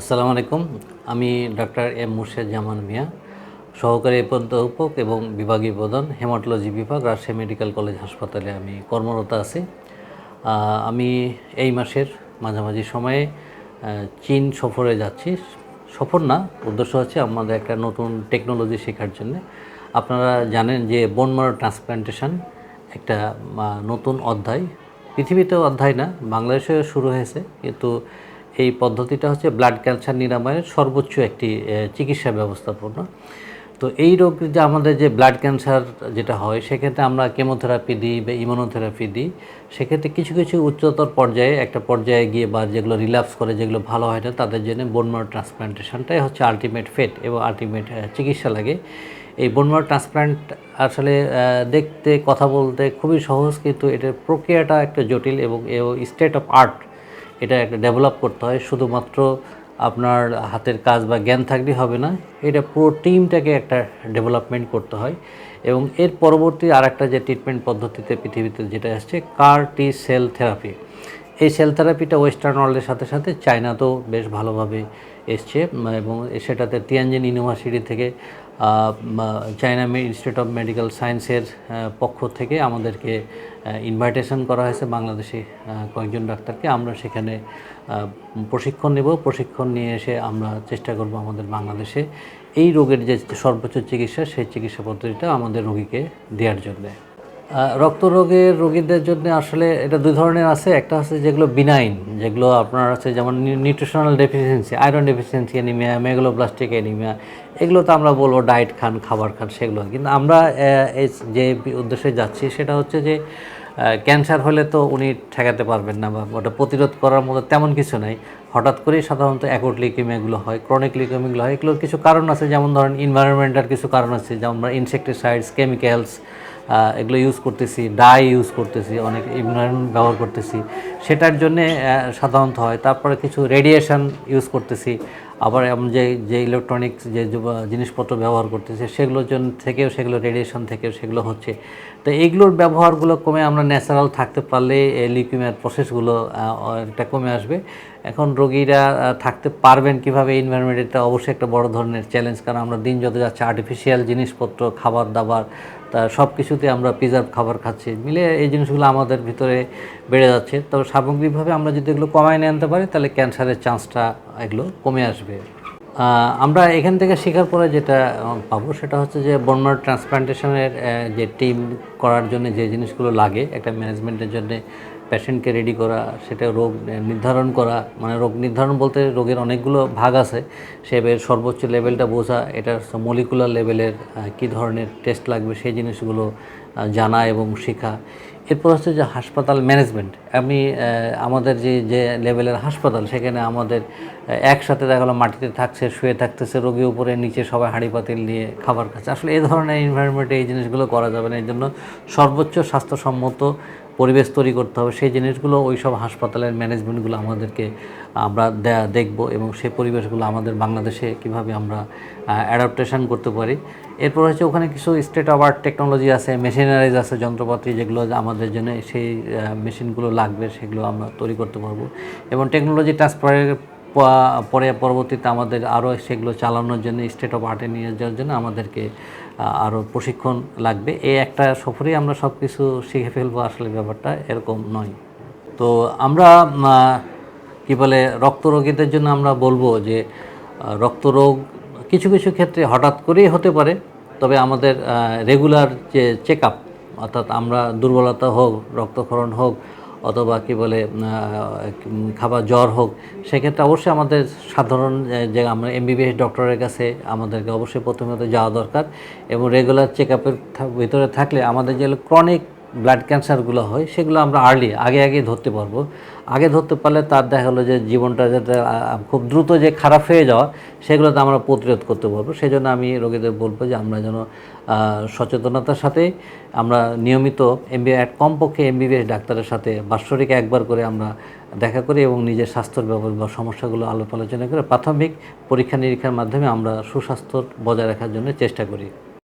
আসসালামু আলাইকুম। আমি ডাক্তার এম মুর্শেদ জামান মিয়া, সহকারী অধ্যাপক এবং বিভাগীয় প্রধান, হেমাটোলজি বিভাগ, রাজশাহী মেডিকেল কলেজ হাসপাতালে আমি কর্মরত আছি। আমি এই মাসের মাঝামাঝি সময়ে চীন সফরে যাচ্ছি। সফর না, উদ্দেশ্য হচ্ছে আমাদের একটা নতুন টেকনোলজি শেখার জন্য। আপনারা জানেন যে বোনমারো ট্রান্সপ্লান্টেশন একটা নতুন অধ্যায়। পৃথিবীতেও অধ্যায় না, বাংলাদেশেও শুরু হয়েছে, কিন্তু এই পদ্ধতিটা হচ্ছে ব্লাড ক্যান্সার নিরাময়ের সর্বোচ্চ একটি চিকিৎসা ব্যবস্থাপনা। তো এই রোগ যে আমাদের যে ব্লাড ক্যান্সার যেটা হয়, সেক্ষেত্রে আমরা কেমোথেরাপি দিই বা ইমোনোথেরাপি দিই। সেক্ষেত্রে কিছু কিছু উচ্চতর পর্যায়ে, একটা পর্যায়ে গিয়ে বা যেগুলো রিল্যাপস করে, যেগুলো ভালো হয় না, তাদের জন্য বোনমারো ট্রান্সপ্লান্টেশনটাই হচ্ছে আলটিমেট ফেট এবং আলটিমেট চিকিৎসা লাগে। এই বোনমারো ট্রান্সপ্লান্ট আসলে দেখতে, কথা বলতে খুবই সহজ, কিন্তু এটার প্রক্রিয়াটা একটা জটিল এবং স্টেট অফ আর্ট এটা একটা ডেভেলপ করতে হয়। শুধুমাত্র আপনার হাতের কাজ বা জ্ঞান থাকলেই হবে না, এটা পুরো টিমটাকে একটা ডেভেলপমেন্ট করতে হয়। এবং এর পরবর্তী আর একটা যে ট্রিটমেন্ট পদ্ধতিতে পৃথিবীতে যেটা আসছে কার টি সেল থেরাপি এই সেল থেরাপিটা ওয়েস্টার্ন ওয়ার্ল্ডের সাথে সাথে চায়নাতেও বেশ ভালোভাবে এসছে, এবং সেটাতে তিয়ানজিন ইউনিভার্সিটি থেকে চায়না ইনস্টিটিউট অফ মেডিকেল সায়েন্সের পক্ষ থেকে আমাদেরকে ইনভাইটেশন করা হয়েছে বাংলাদেশি কয়েকজন ডাক্তারকে। আমরা সেখানে প্রশিক্ষণ নেব। প্রশিক্ষণ নিয়ে এসে আমরা চেষ্টা করব আমাদের বাংলাদেশে। এই রোগের যে সর্বোচ্চ চিকিৎসা, সেই চিকিৎসা পদ্ধতিটা আমাদের রোগীকে দেওয়ার জন্যে। রক্ত রোগের রোগীদের জন্য আসলে এটা দুই ধরনের আছে। একটা আছে যেগুলো বিনাইন যেগুলো আপনার আছে যেমন nutritional deficiency iron deficiency anaemia megaloblastic anaemia এগুলো তো আমরা বলব ডায়েট খান, খাবার খান, সেগুলো। কিন্তু আমরা যে উদ্দেশ্যে যাচ্ছি সেটা হচ্ছে যে ক্যান্সার হলে তো উনি ঠেকাতে পারবেন না বা ওটা প্রতিরোধ করার মতো তেমন কিছু নাই। হঠাৎ করেই সাধারণত অ্যাকুট লিকিমিয়াগুলো হয় ক্রনিক লিকিমিয়াগুলো হয়। এগুলোর কিছু কারণ আছে, যেমন ধরেন ইনভায়রনমেন্টাল কিছু কারণ আছে, যেমন ইনসেকটিসাইডস কেমিক্যালস এগুলো ইউজ করতেছি ডাই ইউজ করতেছি, অনেক ইমোনায়ন ব্যবহার করতেছি। সেটার জন্যে সাধারণত হয়। তারপরে কিছু রেডিয়েশন ইউজ করতেছি। আবার এমন যে যে ইলেকট্রনিক্স যে জিনিসপত্র ব্যবহার করতেছে, সেগুলোর জন্য থেকেও সেগুলো রেডিয়েশন থেকেও সেগুলো হচ্ছে। তো এইগুলোর ব্যবহারগুলো কমে আমরা ন্যাচারাল থাকতে পারলে লিকুইমের প্রসেসগুলো একটা কমে আসবে। এখন রোগীরা থাকতে পারবেন কীভাবে এনভায়রনমেন্ট এটা অবশ্যই একটা বড় ধরনের চ্যালেঞ্জ কারণ আমরা দিন যত যাচ্ছে আর্টিফিশিয়াল জিনিসপত্র, খাবার দাবার তা সব কিছুতে আমরা প্রিজার্ভ খাবার খাচ্ছি। মিলে এই জিনিসগুলো আমাদের ভিতরে বেড়ে যাচ্ছে। তবে সামগ্রিকভাবে আমরা যদি এগুলো কমায় নিয়ে আনতে পারি, তাহলে ক্যান্সারের চান্সটা এগুলো কমে আসবে। আমরা এখান থেকে শেখার পরে যেটা পাবো সেটা হচ্ছে যে বর্মার ট্রান্সপ্লান্টেশনের যে টিম করার জন্য যে জিনিসগুলো লাগে, একটা ম্যানেজমেন্টের জন্য পেশেন্টকে রেডি করা, সেটা রোগ নির্ধারণ করা মানে রোগ নির্ধারণ বলতে রোগের অনেকগুলো ভাগ আছে, সে সর্বোচ্চ লেভেলটা বোঝা এটার মলিকুলার লেভেলের কী ধরনের টেস্ট লাগবে, সেই জিনিসগুলো জানা এবং শেখা। এরপর হচ্ছে যে হাসপাতাল ম্যানেজমেন্ট আমি আমাদের যে যে লেভেলের হাসপাতাল, সেখানে আমাদের একসাথে দেখা গেলো মাটিতে থাকছে, শুয়ে থাকতেছে রোগী উপরে নিচে সবাই হাঁড়ি পাতিল নিয়ে খাবার খাচ্ছে। আসলে এই ধরনের এনভায়রনমেন্টে এই জিনিসগুলো করা যাবে না। এই জন্য সর্বোচ্চ স্বাস্থ্যসম্মত পরিবেশ তৈরি করতে হবে। সেই জিনিসগুলো ওই সব হাসপাতালের ম্যানেজমেন্টগুলো আমাদেরকে, আমরা দেখব এবং সেই পরিবেশগুলো আমাদের বাংলাদেশে কীভাবে আমরা অ্যাডাপ্টেশন করতে পারি। এরপর হচ্ছে ওখানে কিছু স্টেট অফ আর্ট টেকনোলজি আছে মেশিনারিজ আছে যন্ত্রপাতি যেগুলো আমাদের জন্য সেই মেশিনগুলো লাগবে সেগুলো আমরা তৈরি করতে পারব। এবং টেকনোলজি ট্রান্সফারের পরে পরবর্তীতে আমাদের আরও সেগুলো চালানোর জন্য স্টেট অফ আর্টে নিয়ে যাওয়ার জন্য আমাদেরকে আরও প্রশিক্ষণ লাগবে। এই একটা সফরেই আমরা সব কিছু শিখে ফেলব আসলে ব্যাপারটা এরকম নয়। তো আমরা কি বলে রক্ত রোগীদের জন্য আমরা বলব যে আহ, রক্ত রোগ কিছু কিছু ক্ষেত্রে হঠাৎ করেই হতে পারে, তবে আমাদের রেগুলার যে চেক আপ অর্থাৎ আমরা দুর্বলতা হোক, রক্তক্ষরণ হোক, অথবা কি বলে খাবার জ্বর হোক, সেক্ষেত্রে অবশ্যই আমাদের সাধারণ যে আমরা এমবিবিএস ডক্টরের কাছে আমাদেরকে অবশ্যই প্রথমত যাওয়া দরকার এবং রেগুলার চেক আপের ভিতরে থাকলে আমাদের যে ক্রনিক ব্লাড ক্যান্সারগুলো হয়, সেগুলো আমরা আর্লি আগে আগে ধরতে পারব। আগে ধরতে পারলে তার দেখা হলো যে জীবনটা যাতে খুব দ্রুত যে খারাপ হয়ে যাওয়া, সেগুলোতে আমরা প্রতিরোধ করতে পারব। সেই জন্য আমি রোগীদের বলব যে আমরা যেন সচেতনতার সাথে আমরা নিয়মিত এমবি কমপক্ষে এমবিবিএস ডাক্তারের সাথে বাৎসরিক একবার করে আমরা দেখা করি এবং নিজের স্বাস্থ্যের ব্যাপার বা সমস্যাগুলো আলোপ আলোচনা করে প্রাথমিক পরীক্ষা নিরীক্ষার মাধ্যমে আমরা সুস্বাস্থ্য বজায় রাখার জন্য চেষ্টা করি।